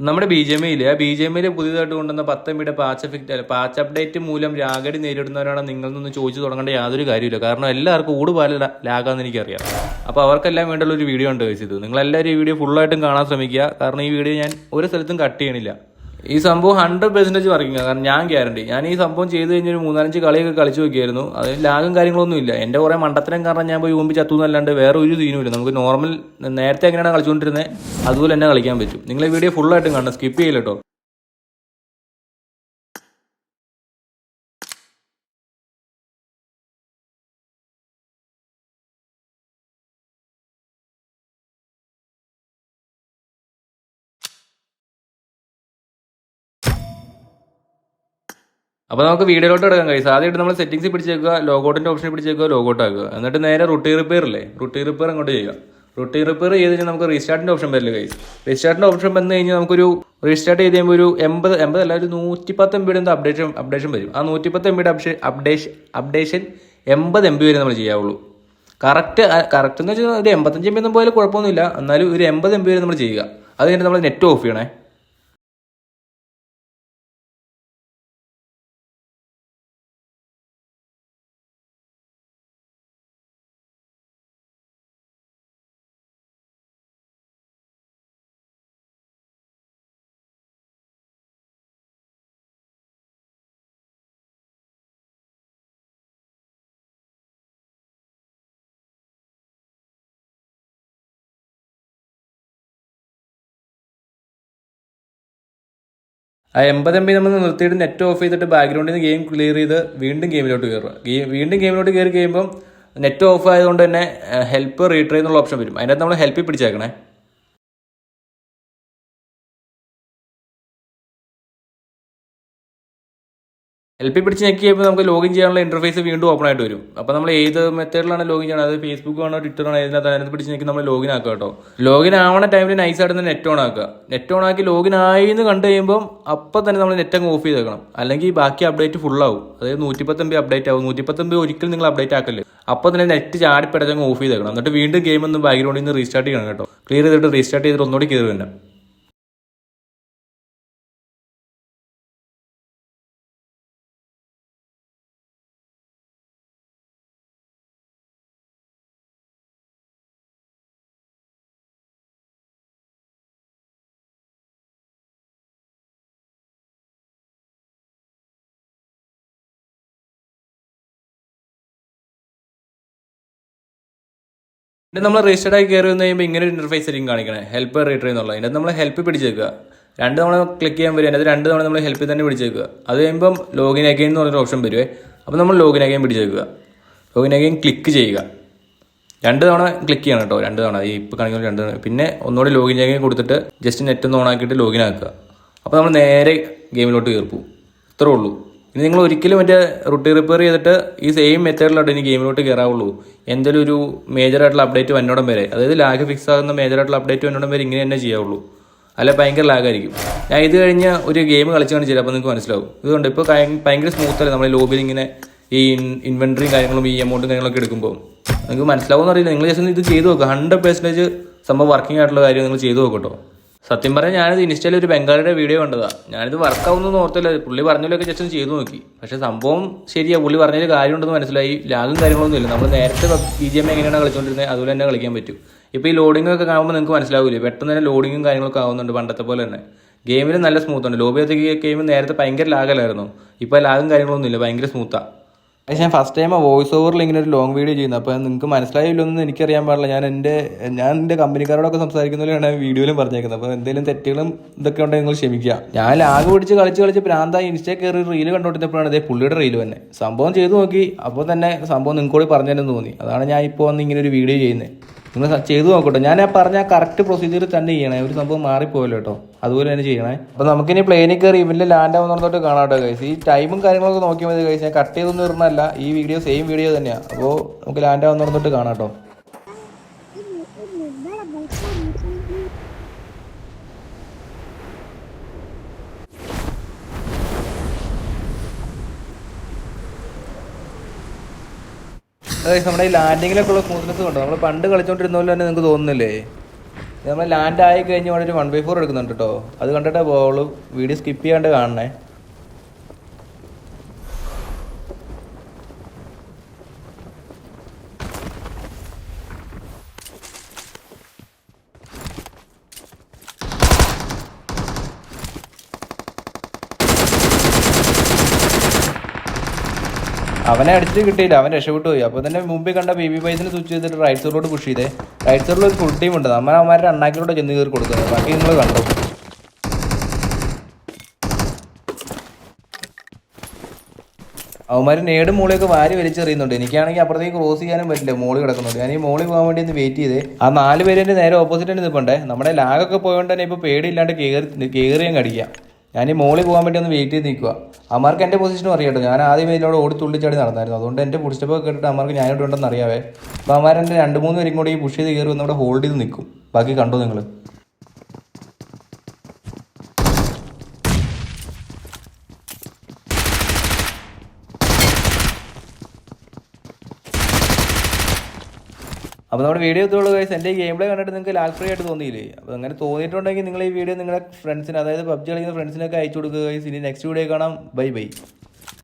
നമ്മുടെ B J എമ്മിൽ B J എമ്മിൽ പുതിയതായിട്ട് കൊണ്ടുവന്ന പത്ത് എം ബിയുടെ പാച്ച് എഫക്റ്റ് പാച്ച് അപ്ഡേറ്റ് മൂലം രാഗടി നേരിടുന്നവരാണ് നിങ്ങളിൽ നിന്ന് ചോദിച്ചു തുടങ്ങേണ്ട യാതൊരു കാര്യമില്ല കാരണം എല്ലാവർക്കും ഊടുപാല ലാഗാന്ന് എനിക്കറിയാം. അപ്പോൾ അവർക്കെല്ലാം വേണ്ടുള്ള ഒരു വീഡിയോ ഉണ്ട് ഇത്. നിങ്ങളെല്ലാവരും ഈ വീഡിയോ ഫുള്ളായിട്ടും കാണാൻ ശ്രമിക്കുക. കാരണം ഈ വീഡിയോ ഞാൻ ഒരു സ്ഥലത്തും കട്ട് ചെയ്യണില്ല. ഈ സംഭവം ഹൺഡ്രഡ് പെർസെന്റേജ് വർക്കിംഗ് ആണ് കാരണം ഞാൻ ഗ്യാരണ്ടി ഞാൻ ഈ സംഭവം ചെയ്ത് കഴിഞ്ഞൊരു മൂന്നാലഞ്ച് കളിയൊക്കെ കളിച്ചു നോക്കിയായിരുന്നു അത് ലാഗും കാര്യങ്ങളൊന്നും ഇല്ല. എന്റെ കുറേ മണ്ടത്തരം കാരണം ഞാൻ പോയി ഊമ്പി ചത്തു എന്നല്ലാണ്ട് വേറെ ഒരു സീനുമില്ല നമുക്ക് നോർമൽ നേരത്തെ എങ്ങനെയാണ് കളിച്ചുകൊണ്ടിരുന്നത് അതുപോലെ തന്നെ കളിക്കാൻ പറ്റും. നിങ്ങൾ ഈ വീഡിയോ ഫുള്ളായിട്ടും കാണണം. സ്കിപ്പ് ചെയ്യില്ല കേട്ടോ അപ്പോൾ നമുക്ക് വീഡിയോയിലോട്ട് എടുക്കാൻ കഴിയും ആദ്യമായിട്ട് നമ്മൾ സെറ്റിംഗ്സ് പിടിച്ചേക്കുക ലോഗൗട്ടിന്റെ ഓപ്ഷൻ പിടിച്ചേക്കുക ലോഗൗട്ട് ആക്കുക. എന്നിട്ട് നേരെ റുട്ടി റിപ്പയർ അല്ലേ റുട്ടി റിപ്പയർ അങ്ങോട്ട് ചെയ്യുക. റുട്ടി റിപ്പയർ ചെയ്ത് കഴിഞ്ഞാൽ നമുക്ക് റീസ്റ്റാർട്ടിന്റെ ഓപ്ഷൻ വരില്ല കൈസ് റീസ്റ്റാർട്ടിന്റെ ഓപ്ഷൻ വന്നു കഴിഞ്ഞാൽ നമുക്കൊരു റീസ്റ്റാർട്ട് ചെയ്ത് കഴിയുമ്പോൾ ഒരു എൺപത് എൺപത് അല്ല ഒരു നൂറ്റിപ്പത്ത് എം ബിയുടെ എന്തോ അപ്ഡേഷൻ അപ്ഡേഷൻ വരും. ആ നൂറ്റിപ്പത്ത് എം ബിയുടെ അപ്ഡേഷൻ അപ്ഡേഷൻ അപ്ഡേഷൻ എൺപത് എം ബി വരെ നമ്മൾ ചെയ്യാവുള്ളൂ. കറക്റ്റ് കറക്റ്റ് എന്ന് വെച്ചാൽ ഒരു എൺപത്തഞ്ച് എം ബി ഒന്നും പോയാലും കുഴപ്പമൊന്നുമില്ല. എന്നാലും ഒരു എൺപത് എം ബി വരെ നമ്മൾ ചെയ്യുക. അത് കഴിഞ്ഞിട്ട് നമ്മൾ നെറ്റ് ഓഫ് ചെയ്യണേ. ആ എൺപത് എം ബി നമ്മൾ നിർത്തിയിട്ട് നെറ്റ് ഓഫ് ചെയ്തിട്ട് ബാക്ക്ഗ്രൗണ്ടിൽ നിന്ന് ഗെയിം ക്ലിയർ ചെയ്ത് വീണ്ടും ഗെയിമിലോട്ട് കയറുക ഗെയിം വീണ്ടും ഗെയിമിലോട്ട് കയറി കഴിയുമ്പം നെറ്റ് ഓഫ് ആയതുകൊണ്ട് തന്നെ ഹെൽപ്പ് റീട്രൈ എന്നുള്ള ഓപ്ഷൻ വരും. അതിനകത്ത് നമ്മൾ ഹെൽപ്പിൽ പിടിച്ചേക്കണേ. ഹെൽപ്പിൽ പിടിച്ച് ഞെക്കി കഴിയുമ്പോൾ നമുക്ക് ലോഗിൻ ചെയ്യാനുള്ള ഇന്റർഫേസ് വീണ്ടും ഓപ്പൺ ആയിട്ട് വരും. അപ്പോൾ നമ്മൾ ഏത് മെത്തേഡിലാണ് ലോഗിൻ ചെയ്യണം അത് ഫേസ്ബുക്ക് ആണോ ട്വിറ്റർ ആണോ ഏതിനകത്ത് അതിനകത്ത് പിടിച്ച് ഞെക്കി നമ്മൾ ലോഗിൻ ആക്കുക കേട്ടോ. ലോഗിൻ ആവണ ടൈമിൽ നൈസ് ആയിട്ട് നെറ്റ് ഓൺ ആക്കുക. നെറ്റ് ഓൺ ആക്കി ലോഗിൻ ആയി എന്ന് കണ്ടു കഴിയുമ്പോൾ അപ്പോൾ തന്നെ നമ്മൾ നെറ്റ് അങ്ങ് ഓഫ് ചെയ്തേക്കണം. അല്ലെങ്കിൽ ബാക്കി അപ്ഡേറ്റ് ഫുൾ ആവും. അതായത് നൂറ്റിപ്പത്ത് എം ബി അപ്ഡേറ്റ് ആവും. നൂറ്റിപ്പത്ത് എം ബി ഒരിക്കലും നിങ്ങൾ അപ്ഡേറ്റ് ആക്കല്ലേ. അപ്പോൾ തന്നെ നെറ്റ് ചാടിപ്പടച്ചങ്ങ് ഓഫ് ചെയ്തേക്കണം. എന്നിട്ട് വീണ്ടും ഗെയിം ഒന്ന് ബാക്ക്ഗ്രൗണ്ടിൽ നിന്ന് റീസ്റ്റാർട്ട് ചെയ്യണം കേട്ടോ. ക്ലിയർ ചെയ്തിട്ട് റീസ്റ്റാർട്ട് ചെയ്തിട്ട് ഒന്നുകൂടി കയറി തന്നെ എന്നിട്ട് നമ്മൾ രജിസ്റ്റർഡ് ആയി കയറി വന്ന് കഴിയുമ്പോൾ ഇങ്ങനെ ഒരു ഇന്റർഫേസ് ആയിരിക്കും കാണിക്കണേ. ഹെൽപ്പ് റീറ്റർ എന്നുള്ളത് അതിനകത്ത് നമ്മൾ ഹെൽപ്പ് പിടിച്ചേക്കുക. രണ്ട് തവണ ക്ലിക്ക് ചെയ്യാൻ വരും അതിനകത്ത് രണ്ട് തവണ നമ്മൾ ഹെൽപ്പിൽ തന്നെ പിടിച്ചേക്കുക. അത് കഴിയുമ്പം ലോഗിൻ അഗൈൻ എന്ന് പറഞ്ഞൊരു ഓപ്ഷൻ വരുവേ. അപ്പോൾ നമ്മൾ ലോഗിൻ അഗൈൻ പിടിച്ചേക്കുക. ലോഗിൻ അഗൈൻ ക്ലിക്ക് ചെയ്യുക. രണ്ട് തവണ ക്ലിക്ക് ചെയ്യണം കേട്ടോ. രണ്ട് തവണ. ഈ ഇപ്പോൾ കാണിക്കുന്ന രണ്ട് തവണ. പിന്നെ ഒന്നുകൂടി ലോഗിൻ അഗൈൻ കൊടുത്തിട്ട് ജസ്റ്റ് നെറ്റ് ഒന്ന് ഓൺ ആക്കിയിട്ട് ലോഗിൻ ആക്കുക. അപ്പോൾ നമ്മൾ നേരെ ഗെയിമിലോട്ട് കയറിപ്പോവും ഇത്രേ ഉള്ളൂ. ഇനി നിങ്ങൾ ഒരിക്കലും മറ്റേ റുട്ടി റിപ്പയർ ചെയ്തിട്ട് ഈ സെയിം മെത്തേഡിലോട്ട് ഇനി ഗെയിമിലോട്ട് കയറാവുള്ളൂ എന്തെങ്കിലും ഒരു മേജർ ആയിട്ടുള്ള അപ്ഡേറ്റ് വന്നോടം വരെ. അതായത് ലാഗ് ഫിക്സ് ആകുന്ന മേജർ ആയിട്ടുള്ള അപ്ഡേറ്റ് വന്നോടം വരെ ഇങ്ങനെ തന്നെ ചെയ്യാവുള്ളൂ. അല്ല ഭയങ്കര ലാഗായിരിക്കും ഞാൻ ഇത് കഴിഞ്ഞ് ഒരു ഗെയിം കളിച്ചാണ് കാണിച്ചില്ല അപ്പോൾ നിങ്ങൾക്ക് മനസ്സിലാവും. ഇതുകൊണ്ട് ഇപ്പോൾ ഭയങ്കര സ്മൂത്ത് അല്ലേ? നമ്മൾ ലോബിയിൽ ഇങ്ങനെ ഈ ഇൻവെൻട്രിയും കാര്യങ്ങളും ഈ എമൗണ്ടും കാര്യങ്ങളൊക്കെ എടുക്കുമ്പോൾ നിങ്ങൾക്ക് മനസ്സിലാവുമെന്ന് അറിയില്ല. നിങ്ങൾ ജസ്റ്റ് ഇത് ചെയ്തു നോക്കുക ഹൺഡ്രഡ് പെർസെന്റേജ് സംഭവം വർക്കിംഗ് ആയിട്ടുള്ള കാര്യം നിങ്ങൾ ചെയ്തു നോക്കട്ടോ സത്യം പറഞ്ഞാൽ ഞാനിത് ഇൻസ്റ്റയിൽ ഒരു ബംഗാളിയുടെ വീഡിയോ കണ്ടതാണ് ഞാനിത് വർക്കാവുന്നൊന്നും ഓർത്തില്ല. പുള്ളി പറഞ്ഞതിലൊക്കെ ജസ്റ്റ് ചെയ്തു നോക്കി. പക്ഷേ സംഭവം ശരിയാ. പുള്ളി പറഞ്ഞതിൽ കാര്യമുണ്ടെന്ന് മനസ്സിലായി. ലാഗും കാര്യങ്ങളൊന്നും ഇല്ല. നമ്മൾ നേരത്തെ ബി ജി എം എങ്ങനെയാണ് കളിച്ചുകൊണ്ടിരുന്നത് അതുപോലെ തന്നെ കളിക്കാൻ പറ്റും. ഇപ്പോൾ ഈ ലോഡിംഗ് ഒക്കെ കാണുമ്പോൾ നിങ്ങൾക്ക് മനസ്സിലാവില്ലേ പെട്ടെന്ന് തന്നെ ലോഡിങ്ങും കാര്യങ്ങളൊക്കെ ആവുന്നുണ്ട് പണ്ടത്തെ പോലെ തന്നെ. ഗെയിമിൽ നല്ല സ്മൂത്ത് ഉണ്ട്. ലോബിയത്തേക്ക് ഗെയിം നേരത്തെ ഭയങ്കര ലാഗലായിരുന്നു ഇപ്പോൾ ലാഗും കാര്യങ്ങളൊന്നും ഇല്ല. ഭയങ്കര സ്മൂത്താണ് പക്ഷേ ഞാൻ ഫസ്റ്റ് ടൈം വോയിസ് ഓവറിൽ ഇങ്ങനെ ഒരു ലോങ് വീഡിയോ ചെയ്യുന്നത്. അപ്പോൾ നിങ്ങൾക്ക് മനസ്സിലായില്ലൊന്നും എനിക്കറിയാൻ പാടില്ല. ഞാൻ എന്റെ ഞാൻ എന്റെ കമ്പനിക്കാരോടൊക്കെ സംസാരിക്കുന്നതിലാണ് വീഡിയോയിലും പറഞ്ഞേക്കുന്നത്. അപ്പോൾ എന്തെങ്കിലും തെറ്റുകളും ഇതൊക്കെ ഉണ്ടെങ്കിൽ നിങ്ങൾ ക്ഷമിക്കുക. ഞാൻ ലാഗ് പിടിച്ച് കളിച്ച് കളിച്ച് പ്രാന്ത ഇൻസ്റ്റേ കയറി റീൽ കണ്ടുകൊണ്ടിരുന്നപ്പോഴാണ് അതേ പുള്ളിയുടെ റീൽ തന്നെ സംഭവം ചെയ്തു നോക്കി. അപ്പോൾ തന്നെ സംഭവം നിങ്ങൾക്കോട് കൂടി പറഞ്ഞു തന്നെ. തോന്നി അതാണ് ഞാൻ ഇപ്പോൾ വന്ന് ഇങ്ങനെ ഒരു വീഡിയോ ചെയ്യുന്നത്. നിങ്ങൾ ചെയ്തു നോക്കട്ടോ. ഞാൻ ആ പറഞ്ഞ കറക്റ്റ് പ്രൊസീജിയർ തന്നെ ചെയ്യണേ. ഒരു സംഭവം മാറിപ്പോയല്ലോ കേട്ടോ. അതുപോലെ തന്നെ ചെയ്യണേ. അപ്പോൾ നമുക്കിനി പ്ലെയിനിൽ കയറി ഇവന്റെ ലാൻഡ് ആവുന്നിടത്തോട്ട് കാണാം കേട്ടോ കൈസ് ഈ ടൈമും കാര്യങ്ങളൊക്കെ നോക്കിയാൽ മതി കഴിച്ചാൽ ഞാൻ കട്ട് ചെയ്തൊന്നും ഇടുന്നല്ല ഈ വീഡിയോ സെയിം വീഡിയോ തന്നെയാണ് അപ്പോൾ നമുക്ക് ലാൻഡ് ആവുന്നിടത്തോട്ട് കാണാം കേട്ടോ. നമ്മുടെ ഈ ലാൻഡിങ്ങിലൊക്കെ ഉള്ള സ്മൂത്ത്നെസ് കണ്ടോ? നമ്മൾ പണ്ട് കളിച്ചോണ്ടിരുന്ന പോലെ തന്നെ നിങ്ങൾക്ക് തോന്നുന്നില്ലേ? നമ്മൾ ലാൻഡ് ആയി കഴിഞ്ഞ് അവിടെ ഒരു വൺ ബൈ ഫോർ എടുക്കുന്നുണ്ട് കേട്ടോ അത് കണ്ടിട്ടേ ബോൾ വീഡിയോ സ്കിപ്പ് ചെയ്യാണ്ട് കാണണേ അവനെ അടിച്ച് കിട്ടിയില്ല അവൻ രക്ഷപ്പെട്ടു പോയി. അപ്പോൾ തന്നെ മുമ്പിൽ കണ്ട ബി ബി ബൈസിന് സ്വിച്ച് ചെയ്തിട്ട് റൈറ്റ് സൈഡിലോട്ട് പുഷ് ചെയ്തേ. റൈറ്റ് സൈഡിൽ ഒരു ഫുൾ ടീം ഉണ്ട്. നമ്മൾ അവന്മാരുടെ അണ്ണാക്കിലോട്ട് ചെന്ന് കയറി കൊടുക്കുന്നത് ബാക്കി നിങ്ങൾ കണ്ടു? അവന്മാർ നേട് മോളിയൊക്കെ വാരി വലിച്ചെറിയുന്നുണ്ട്. എനിക്കാണെങ്കിൽ അപ്പുറത്തേക്ക് ക്രോസ് ചെയ്യാനും പറ്റില്ല. മോളി കിടക്കുന്നുണ്ട്. ഞാൻ ഈ മോളി പോകാൻ വേണ്ടി ഒന്ന് വെയിറ്റ് ചെയ്തേ. ആ നാല് പേരെ നേരെ ഓപ്പോസിറ്റ് നിൽപ്പണ്ടേ നമ്മുടെ ലാഗൊക്കെ പോയോണ്ട് തന്നെ ഇപ്പോൾ പേടിയില്ലാണ്ട് കയറി കയറിയും കടിക്കാം ഞാൻ ഈ മോളിൽ പോകാൻ വേണ്ടി ഒന്ന് വെയിറ്റ് ചെയ്ത് നിൽക്കുക അമ്മാർക്ക് എന്റെ പൊസിഷനും അറിയാട്ടോ. ഞാൻ ആദ്യം ഇതിനോട് ഓടി തുള്ളിച്ചാടി നടന്നായിരുന്നു. അതുകൊണ്ട് എന്റെ ഒക്കെ കേട്ടിട്ട് അമ്മമാർക്ക് ഞാനിവിടെ ഉണ്ടെന്ന് അറിയാവേ. അപ്പോൾ അമ്മമാരെന്റെ രണ്ട് മൂന്ന് പേരും കൂടി ഈ പുഷ് ചെയ്ത് കയറി വന്ന് ഹോൾഡ് ചെയ്ത് നിൽക്കും. ബാക്കി കണ്ടോ നിങ്ങൾ അപ്പോൾ നമ്മുടെ വീഡിയോ എത്തുള്ളൂ ഗൈസ് എന്റെ ഗെയിം പ്ലേ കണ്ടിട്ട് നിങ്ങൾക്ക് ലാൽഫ്രീ ആയിട്ട് തോന്നിയില്ലേ? അപ്പോൾ അങ്ങനെ തോന്നിയിട്ടുണ്ടെങ്കിൽ നിങ്ങൾ ഈ വീഡിയോ നിങ്ങളുടെ ഫ്രണ്ട്സിന് അതായത് പബ്ജി കളിക്കുന്ന ഫ്രണ്ട്സിനൊക്കെ അയച്ചു കൊടുക്കുക ഗൈസ് ഇനി നെക്സ്റ്റ് വീഡിയോ കാണാം. Bye bye